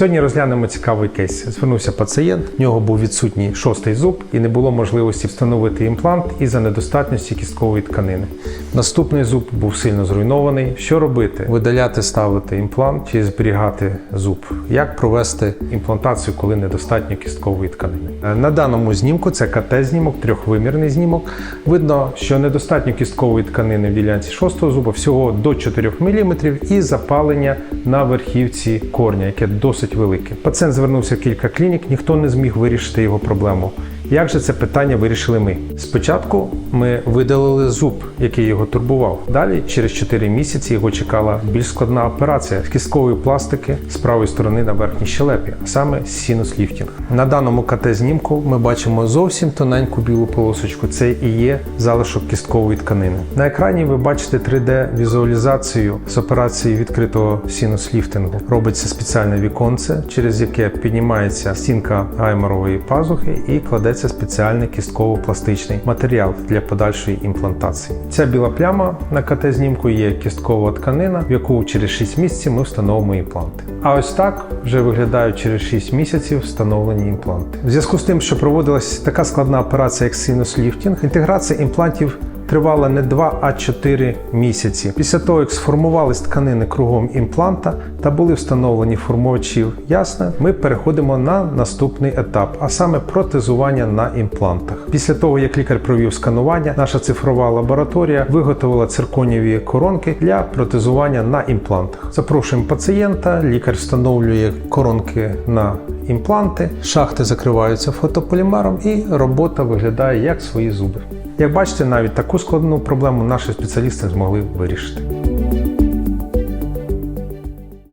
Сьогодні розглянемо цікавий кейс. Звернувся пацієнт, в нього був відсутній шостий зуб і не було можливості встановити імплант із-за недостатності кісткової тканини. Наступний зуб був сильно зруйнований. Що робити? Видаляти, ставити імплант чи зберігати зуб? Як провести імплантацію, коли недостатньо кісткової тканини? Е, На даному знімку це КТ-знімок, трьохвимірний знімок. Видно, що недостатньо кісткової тканини в ділянці шостого зуба всього до 4 мм і запалення на верхівці корня, яке досить велике. Пацієнт звернувся в кілька клінік, ніхто не зміг вирішити його проблему. Як же це питання вирішили ми? Спочатку ми видалили зуб, який його турбував. Далі, через 4 місяці, його чекала більш складна операція з кісткової пластики з правої сторони на верхній щелепі, саме синус-ліфтінг. На даному КТ-знімку ми бачимо зовсім тоненьку білу полосочку. Це і є залишок кісткової тканини. На екрані ви бачите 3D-візуалізацію з операції відкритого синус-ліфтингу. Робиться спеціальне віконце, через яке піднімається стінка гайморової пазухи і кладеться спеціальний кістково-пластичний матеріал для подальшої імплантації. Ця біла пляма на КТ-знімку є кісткова тканина, в яку через 6 місяців ми встановимо імпланти. А ось так вже виглядають через 6 місяців встановлені імпланти. В зв'язку з тим, що проводилась така складна операція, як синус-ліфтінг, інтеграція імплантів тривала не 2, а 4 місяці. Після того, як сформувались тканини кругом імпланта та були встановлені формувачі ясна, ми переходимо на наступний етап, а саме протезування на імплантах. Після того, як лікар провів сканування, наша цифрова лабораторія виготовила цирконіві коронки для протезування на імплантах. Запрошуємо пацієнта, лікар встановлює коронки на імпланти, шахти закриваються фотополімером і робота виглядає як свої зуби. Як бачите, навіть таку складну проблему наші спеціалісти змогли вирішити.